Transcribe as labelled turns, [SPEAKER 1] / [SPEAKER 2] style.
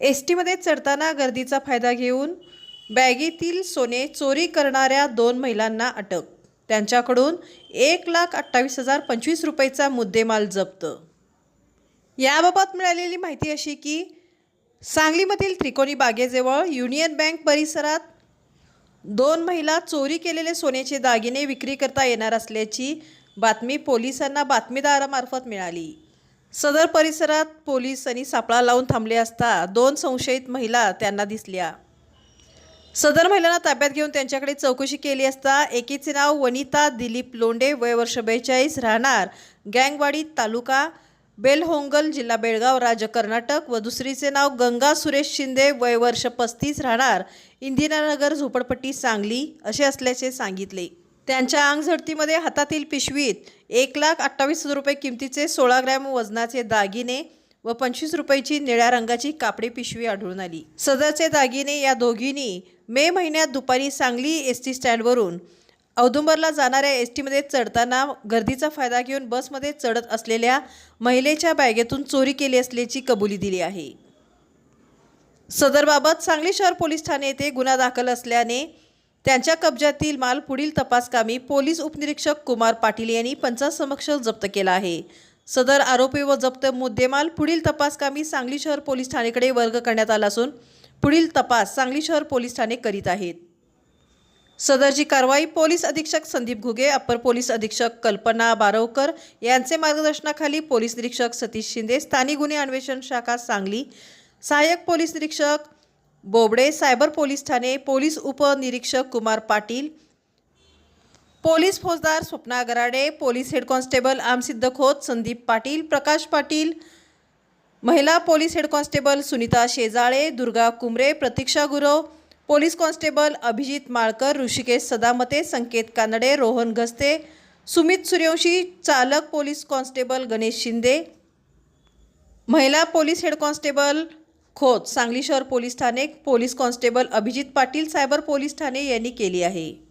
[SPEAKER 1] S टीमध्ये चढताना गर्दीचा फायदा घेऊन बॅगेतील सोने चोरी करणाऱ्या दोन महिलांना अटक. त्यांच्याकडून एक लाख अठ्ठावीस हजार पंचवीस रुपयेचा मुद्देमाल जप्त. याबाबत मिळालेली माहिती अशी की सांगलीमधील त्रिकोणी बागेजवळ युनियन बँक परिसरात दोन महिला चोरी केलेले सोन्याचे दागिने विक्री करता येणार असल्याची बातमी पोलिसांना बातमीदारामार्फत मिळाली. सदर परिसरात पोलिसांनी सापळा लावून थांबले असता दोन संशयित महिला त्यांना दिसल्या. सदर महिलांना ताब्यात घेऊन त्यांच्याकडे चौकशी केली असता एकीचे नाव वनिता दिलीप लोंडे वय वर्ष बेचाळीस राहणार गँगवाडी तालुका बेलहोंगल जिल्हा बेळगाव राज्य कर्नाटक व दुसरीचे नाव गंगा सुरेश शिंदे वय वर्ष पस्तीस राहणार इंदिरानगर झोपडपट्टी सांगली असे असल्याचे सांगितले. त्यांच्या अंगझडतीमध्ये हातातील पिशवीत एक लाख अठ्ठावीस हजार रुपये किमतीचे सोळा ग्रॅम वजनाचे दागिने व पंचवीस रुपयाची निळ्या रंगाची कापडी पिशवी आढळून आली. सदरचे दागिने या दोघींनी मे महिन्यात दुपारी सांगली एस टी स्टँडवरून औदुंबरला जाणाऱ्या एस टीमध्ये चढताना गर्दीचा फायदा घेऊन बसमध्ये चढत असलेल्या महिलेच्या बॅगेतून चोरी केली असल्याची कबुली दिली आहे. सदरबाबत सांगली शहर पोलीस ठाणे येथे गुन्हा दाखल असल्याने त्यांच्या कब्जातील माल पुढील तपासकामी पोलीस उपनिरीक्षक कुमार पाटील यांनी पंचासमक्ष जप्त केला आहे. सदर आरोपी व जप्त मुद्देमाल पुढील तपासकामी सांगली शहर पोलीस ठाणेकडे वर्ग करण्यात आला असून पुढील तपास सांगली शहर पोलीस ठाणे करीत आहेत. सदरची कारवाई पोलीस अधीक्षक संदीप घुगे अप्पर पोलीस अधीक्षक कल्पना बारवकर यांचे मार्गदर्शनाखाली पोलीस निरीक्षक सतीश शिंदे स्थानिक गुन्हे अन्वेषण शाखा सांगली सहाय्यक पोलीस निरीक्षक बोबडे सायबर पोलीस ठाणे पोलीस उपनिरीक्षक कुमार पाटील पोलीस फौजदार Swapna Garade police head constable Amsiddha Khot Sandeep Patil Prakash Patil महिला police head constable Sunita Shejale Durga Kumre Pratiksha Gurav police constable Abhijit Malkar Rushikesh Sadamate Sanket Kanade Rohan Ghaste Sumit Suryavanshi चालक police constable Ganesh Shinde महिला police head constable Khot Sangli शहर police Thane police constable Abhijit Patil cyber police Thane यांनी केली आहे.